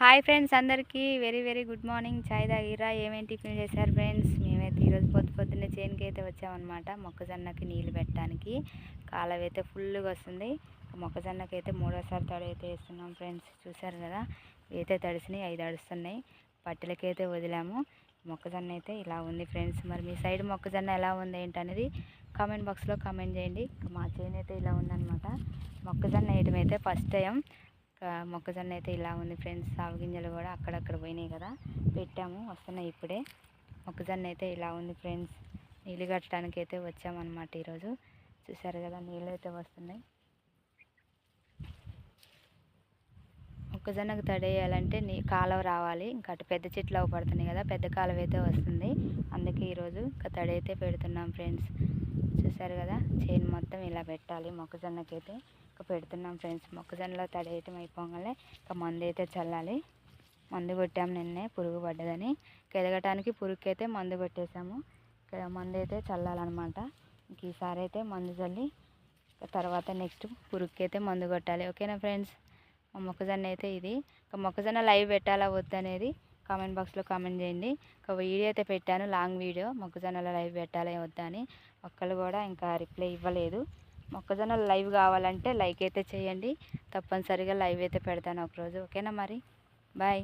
Hi friends అందరికీ. Very very good morning. చాయ్ తాగిరా? ఏమేమి టిఫిన్ చేశారు ఫ్రెండ్స్? మేమైతే ఈరోజు పొద్దు పొద్దున్నే చేనుకి అయితే వచ్చామన్నమాట మొక్కజొన్నకి నీళ్ళు పెట్టడానికి. కాలువ అయితే ఫుల్గా వస్తుంది. మొక్కజొన్నకి అయితే మూడోసారి తడి అయితే వేస్తున్నాం ఫ్రెండ్స్. చూసారు కదా? అయితే తడిసినాయి ఐదు అడుస్తున్నాయి పట్టెలకైతే వదిలాము. మొక్కజొన్న అయితే ఇలా ఉంది ఫ్రెండ్స్. మరి మీ సైడ్ మొక్కజొన్న ఎలా ఉంది ఏంటనేది కామెంట్ బాక్స్లో కామెంట్ చేయండి. మా చేను అయితే ఇలా ఉందన్నమాట. మొక్కజొన్న వేయడం అయితే ఫస్ట్ టైం మొక్కజొన్న అయితే ఇలా ఉంది ఫ్రెండ్స్. సాగు గింజలు కూడా అక్కడక్కడ పోయినాయి కదా. పెట్టాము వస్తున్నాయి ఇప్పుడే. మొక్కజొన్న అయితే ఇలా ఉంది ఫ్రెండ్స్. నీళ్ళు కట్టడానికి అయితే వచ్చామన్నమాట ఈరోజు. చూసారు కదా నీళ్ళు అయితే వస్తున్నాయి. మొక్కజొన్నకు తడేయాలంటే నీ కాలువ రావాలి. ఇంకా అటు పెద్ద చెట్లు అవి పడుతున్నాయి కదా పెద్ద కాలువ అయితే వస్తుంది. అందుకే ఈరోజు ఇంకా తడి అయితే పెడుతున్నాం ఫ్రెండ్స్. చూసారు కదా చేను మొత్తం ఇలా పెట్టాలి మొక్కజొన్నకైతే. ఇంకా పెడుతున్నాం ఫ్రెండ్స్. మొక్కజొన్నలో తడి వేయటం అయిపోగానే ఇంకా మందు అయితే చల్లాలి. మందు కొట్టాము నిన్నే పురుగు పడ్డదని. ఎదగటానికి పురుగుకి అయితే మందు కొట్టేసాము. ఇక్కడ మందు అయితే చల్లాలన్నమాట. ఇంక ఈసారి అయితే మందు చల్లి తర్వాత నెక్స్ట్ పురుగుకి అయితే మందు కొట్టాలి. ఓకేనా ఫ్రెండ్స్? మొక్కజొన్న అయితే ఇది. ఇంకా మొక్కజొన్న లైవ్ పెట్టాలా వద్దనేది కామెంట్ బాక్స్లో కామెంట్ చేయండి. ఒక వీడియో అయితే పెట్టాను లాంగ్ వీడియో. మొక్కజొన్నలో లైవ్ పెట్టాలి వద్దని అని ఒక్కళ్ళు కూడా ఇంకా రిప్లై ఇవ్వలేదు. మొక్కజొన్న లైవ్ కావాలంటే లైక్ అయితే చేయండి. తప్పనిసరిగా లైవ్ అయితే పెడతాను ఒకరోజు. ఓకేనా మరి? బాయ్.